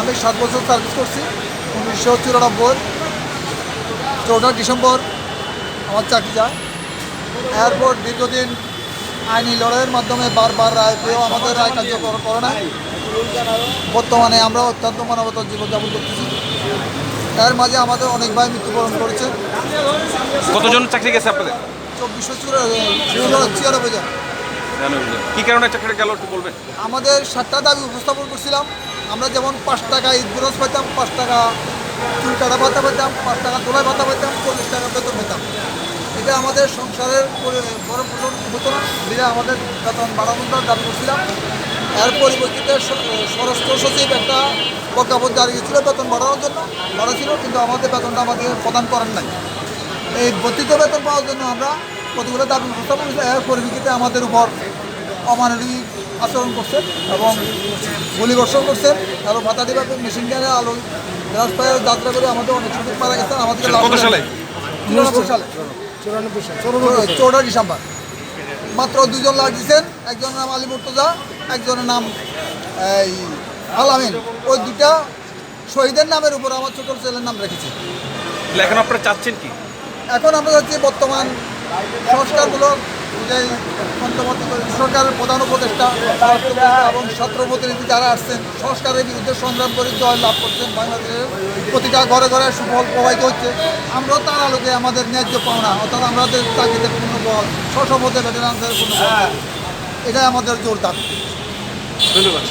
আমি সাত বছর সার্ভিস করছি উনিশশো চুরানব্বই চৌঠা ডিসেম্বর আমার চাকরি যায়। এরপর দীর্ঘদিন আইনি লড়াইয়ের মাধ্যমে বারবার রায় পেয়েও আমাদের রায় কার্যকর করে নাই। বর্তমানে আমরা অত্যন্ত মানবতার জীবনযাপন করতেছি। এর মাঝে আমাদের অনেক ভাই মৃত্যুবরণ করেছে। কতজন চাকরি গেছে আপনাদের? চব্বিশশো ছিয়ানব্বই জন। কি কারণে চাকরি গেল একটু বলবেন? আমাদের সাতটা দাবি উপস্থাপন করছিলাম। আমরা যেমন পাঁচ টাকা ঈদ পাইতাম, পাঁচ টাকা চুল কাটা ভাতা পাইতাম, পাঁচ টাকা তোলাই ভাতা পাইতাম চল্লিশ টাকা বেতন পেতাম এটা আমাদের সংসারের বড় প্রশ্ন হতো না দিলে আমাদের বেতন বাড়ানোর দাবি করছিলাম। এর পরিপ্রেক্ষিতে স- স্বরাষ্ট্র সচিব একটা প্রজ্ঞাপন জারি করেছিল, বেতন বাড়ানোর জন্য, বাড়াছিল, কিন্তু আমাদের বেতনটা আমাদের প্রদান করেন নাই। এই বর্ধিত বেতন পাওয়ার জন্য আমরা কতগুলো দাবি উপস্থাপন এর পরিপ্রেক্ষিতে আমাদের উপর অমানবিক আচরণ করছেন এবং গুলিবর্ষণ করছেন এবং ভাতা দিবাকে মেশিন গানে আলো রাস্তায় যাত্রা করে আমাদের অনেক সুযোগ মারা গেছেন আমাদের সালে? চুরানব্বই সালে। চৌঠা ডিসেম্বর মাত্র দুজন লাখ দিচ্ছেন একজনের নাম আলী মুর্তজা একজনের নাম এই আলামিন ওই দুটা শহীদের নামের উপর আমার ছোট ছেলের নাম রেখেছি। এখন আপনারা চাচ্ছেন কি? এখন আমরা যাচ্ছি বর্তমান সংস্কারমূলক সরকারের প্রধান উপদেষ্টা এবং ছাত্র প্রতিনিধি যারা আসছেন সংস্কারের বিরুদ্ধে সংগ্রাম করে জয় লাভ করছেন বাংলাদেশের প্রতিটা ঘরে ঘরে সুফল প্রবাহিত হচ্ছে। আমরাও তার আলোকে আমাদের ন্যায্য পাওনা অর্থাৎ আমাদের চাকরিতে পূর্ণ বল স্বসভতে ভেটেরানদের পূর্ণ বল এটাই আমাদের জোর দাবি। ধন্যবাদ